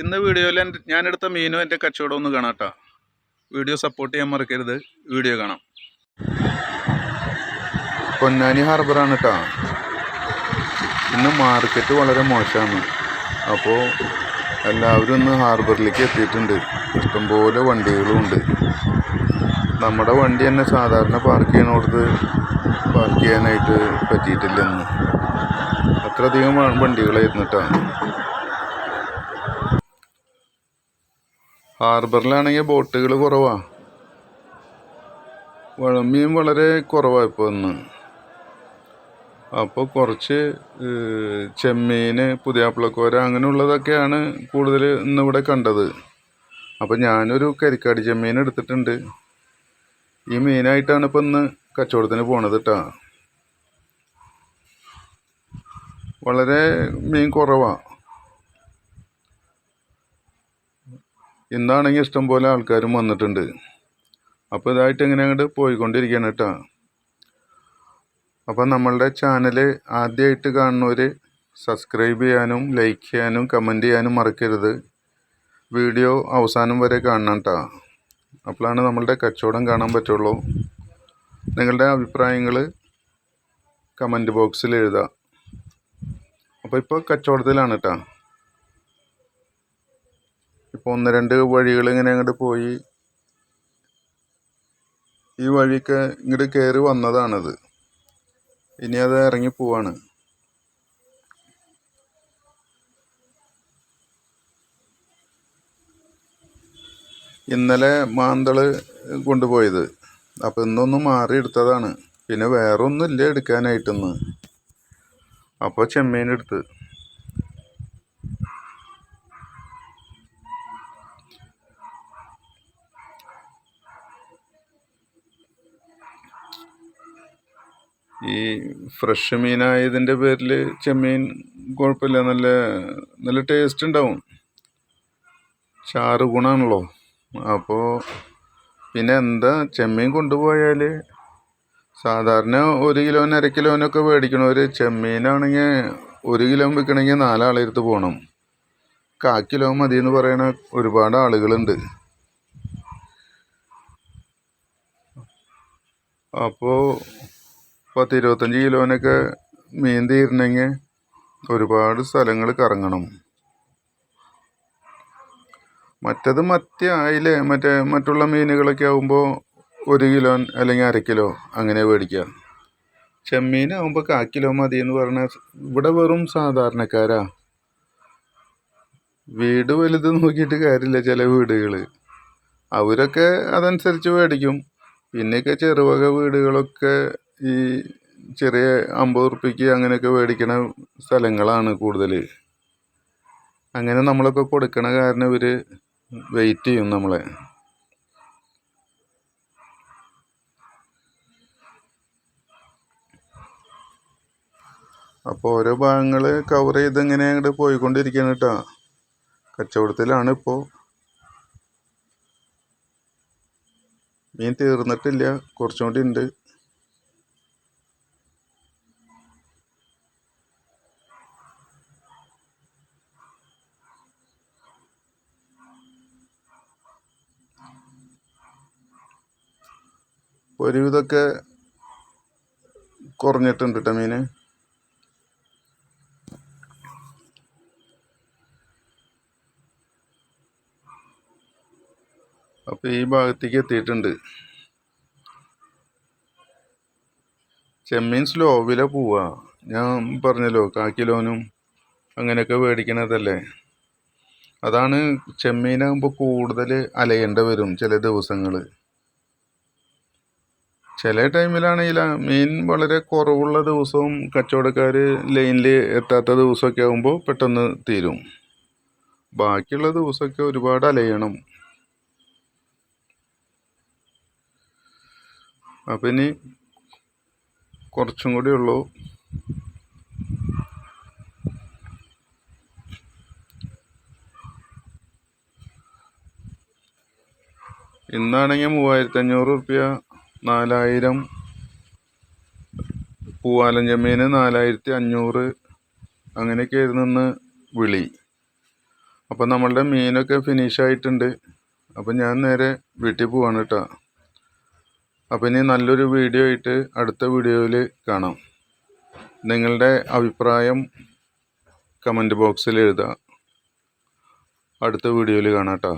ഇന്ന് വീഡിയോയിൽ ഞാനെടുത്ത മീനും എന്റെ കച്ചവടം ഒന്ന് കാണാട്ടോ വീഡിയോ സപ്പോർട്ട് ചെയ്യാൻ മറക്കരുത്. വീഡിയോ കാണാം. പൊന്നാനി ഹാർബറാണ് കേട്ടോ. ഇന്ന് മാർക്കറ്റ് വളരെ മോശമാണ്. അപ്പോൾ എല്ലാവരും ഇന്ന് ഹാർബറിലേക്ക് എത്തിയിട്ടുണ്ട്. ഇഷ്ടംപോലെ വണ്ടികളും ഉണ്ട്. നമ്മുടെ വണ്ടി തന്നെ സാധാരണ പാർക്ക് ചെയ്യണോടത്ത് പാർക്ക് ചെയ്യാനായിട്ട് പറ്റിയിട്ടില്ലെന്ന് അത്രയധികം വണ്ടികളായിരുന്നു കേട്ടോ. ഹാർബറിലാണെങ്കിൽ ബോട്ടുകൾ കുറവാ. മീൻ വളരെ കുറവാണ് ഇപ്പോൾ ഇന്ന്. അപ്പോൾ കുറച്ച് ചെമ്മീൻ പുതിയാപ്പിളക്കോര അങ്ങനെയുള്ളതൊക്കെയാണ് കൂടുതൽ ഇന്നിവിടെ കണ്ടത്. അപ്പോൾ ഞാനൊരു കരിക്കാടി ചെമ്മീൻ എടുത്തിട്ടുണ്ട്. ഈ മീനായിട്ടാണ് ഇപ്പം ഇന്ന് കച്ചവടത്തിന് പോണത് കേട്ടോ വളരെ മീൻ കുറവാണ് ഇന്നാണെങ്കിൽ ഇഷ്ടംപോലെ ആൾക്കാരും വന്നിട്ടുണ്ട്. അപ്പോൾ ഇതായിട്ട് എങ്ങനെ അങ്ങോട്ട് പോയിക്കൊണ്ടിരിക്കുകയാണ് കേട്ടോ അപ്പം നമ്മളുടെ ചാനൽ ആദ്യമായിട്ട് കാണുന്നവർ സബ്സ്ക്രൈബ് ചെയ്യാനും ലൈക്ക് ചെയ്യാനും കമന്റ് ചെയ്യാനും മറക്കരുത്. വീഡിയോ അവസാനം വരെ കാണണം കേട്ടോ അപ്പോഴാണ് നമ്മളുടെ കച്ചവടം കാണാൻ പറ്റുള്ളൂ. നിങ്ങളുടെ അഭിപ്രായങ്ങൾ കമന്റ് ബോക്സിൽ എഴുതാം. അപ്പോൾ ഇപ്പോൾ കച്ചവടത്തിലാണ് കേട്ടോ ഇപ്പോൾ ഒന്ന് രണ്ട് വഴികൾ ഇങ്ങനെ അങ്ങോട്ട് പോയി. ഈ വഴിക്ക് ഇങ്ങോട്ട് കയറി വന്നതാണത്. ഇനി അത് ഇറങ്ങി പോവാണ്. ഇന്നലെ മാന്തൾ കൊണ്ടുപോയത്. അപ്പം ഇന്നൊന്ന് മാറി എടുത്തതാണ്. പിന്നെ വേറെ ഒന്നുമില്ല എടുക്കാനായിട്ടൊന്ന്. അപ്പോൾ ചെമ്മീൻ എടുത്ത്. ഈ ഫ്രഷ് മീനായതിന്റെ പേരിൽ ചെമ്മീൻ കുഴപ്പമില്ല. നല്ല നല്ല ടേസ്റ്റ് ഉണ്ടാവും. ചാറ് ഗുണമാണല്ലോ. അപ്പോൾ പിന്നെ എന്താ ചെമ്മീൻ കൊണ്ടുപോയാൽ സാധാരണ ഒരു കിലോന് അര കിലോനൊക്കെ മേടിക്കണവർ ചെമ്മീനാണെങ്കിൽ ഒരു കിലോ വിൽക്കണമെങ്കിൽ നാലാളെടുത്ത് പോകണം. കാ കിലോ മതി എന്ന് പറയണ ഒരുപാട് ആളുകളുണ്ട്. അപ്പോൾ പത്ത് ഇരുപത്തഞ്ച് കിലോനൊക്കെ മീൻ തീരണമെങ്കിൽ ഒരുപാട് സ്ഥലങ്ങൾ കറങ്ങണം. മറ്റത് മത്തി ആയില്ലേ? മറ്റേ മറ്റുള്ള മീനുകളൊക്കെ ആകുമ്പോൾ ഒരു കിലോ അല്ലെങ്കിൽ അര കിലോ അങ്ങനെ മേടിക്കുക. ചെമ്മീനാകുമ്പോൾ കാ കിലോ മതി എന്ന് പറഞ്ഞാൽ ഇവിടെ വെറും സാധാരണക്കാരാ. വീട് വലുത് നോക്കിയിട്ട് കാര്യമില്ല ചില വീടുകൾ അവരൊക്കെ അതനുസരിച്ച് മേടിക്കും. പിന്നെയൊക്കെ ചെറുവക വീടുകളൊക്കെ ഈ ചെറിയ അമ്പത് ഉറുപ്പ്യക്ക് അങ്ങനെയൊക്കെ മേടിക്കണ സ്ഥലങ്ങളാണ് കൂടുതൽ അങ്ങനെ നമ്മളൊക്കെ കൊടുക്കണ കാരണം ഇവർ വെയിറ്റ് ചെയ്യും നമ്മളെ. അപ്പോൾ ഓരോ ഭാഗങ്ങൾ കവർ ചെയ്ത് ഇങ്ങനെ അങ്ങോട്ട് പോയിക്കൊണ്ടിരിക്കുകയാണ് കേട്ടോ കച്ചവടത്തിലാണ് ഇപ്പോൾ മീൻ തീർന്നിട്ടില്ല. കുറച്ചുകൂടി ഉണ്ട് ഒരുവിധമൊക്കെ കുറഞ്ഞിട്ടുണ്ട് കേട്ടോ മീൻ അപ്പോൾ ഈ ഭാഗത്തേക്ക് എത്തിയിട്ടുണ്ട്. ചെമ്മീൻ സ്ലോവില പോവാ. ഞാൻ പറഞ്ഞല്ലോ കാക്കിലോനും കിലോനും അങ്ങനെയൊക്കെ മേടിക്കണതല്ലേ അതാണ് ചെമ്മീനാകുമ്പോൾ കൂടുതൽ അലയേണ്ട വരും ചില ദിവസങ്ങൾ ചില ടൈമിലാണെങ്കിൽ മീൻ വളരെ കുറവുള്ള ദിവസവും കച്ചവടക്കാർ ലൈനിൽ എത്താത്ത ദിവസമൊക്കെ ആകുമ്പോൾ പെട്ടെന്ന് തീരും. ബാക്കിയുള്ള ദിവസമൊക്കെ ഒരുപാട് അലയണം. അപ്പം ഇനി കുറച്ചും കൂടി ഉള്ളൂ. ഇന്നാണെങ്കിൽ മൂവായിരത്തി അഞ്ഞൂറ് റുപ്യ നാലായിരം. പൂവാലൻ ചെമ്മീന് നാലായിരത്തി അഞ്ഞൂറ്. അങ്ങനെയൊക്കെ ആയിരുന്നു ഇന്ന് വിളി. അപ്പം നമ്മളുടെ മീനൊക്കെ ഫിനിഷ് ആയിട്ടുണ്ട്. അപ്പം ഞാൻ നേരെ വീട്ടിൽ പോവാണ് കേട്ടോ. അപ്പം ഇനി നല്ലൊരു വീഡിയോ ആയിട്ട് അടുത്ത വീഡിയോയിൽ കാണാം. നിങ്ങളുടെ അഭിപ്രായം കമന്റ് ബോക്സിൽ എഴുതുക അടുത്ത വീഡിയോയിൽ കാണാം കേട്ടോ.